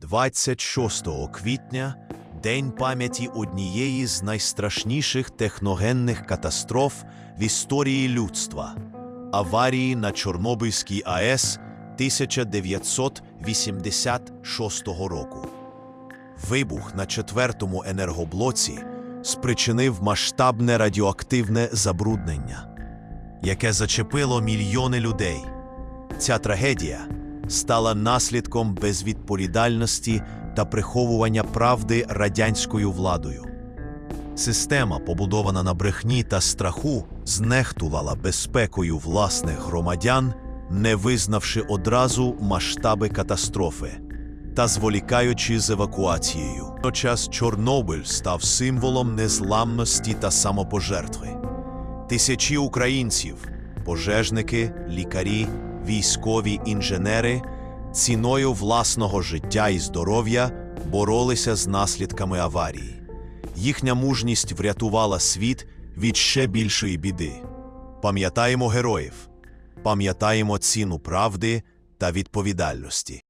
26 квітня День пам'яті однієї з найстрашніших техногенних катастроф в історії людства аварії на Чорнобильській АЕС 1986 року. Вибух на четвертому енергоблоці спричинив масштабне радіоактивне забруднення, яке зачепило мільйони людей. Ця трагедія стала наслідком безвідповідальності та приховування правди радянською владою. Система, побудована на брехні та страху, знехтувала безпекою власних громадян, не визнавши одразу масштаби катастрофи та зволікаючи з евакуацією. Водночас Чорнобиль став символом незламності та самопожертви. Тисячі українців, пожежники, лікарі, військові інженери ціною власного життя і здоров'я боролися з наслідками аварії. Їхня мужність врятувала світ від ще більшої біди. Пам'ятаємо героїв, пам'ятаємо ціну правди та відповідальності.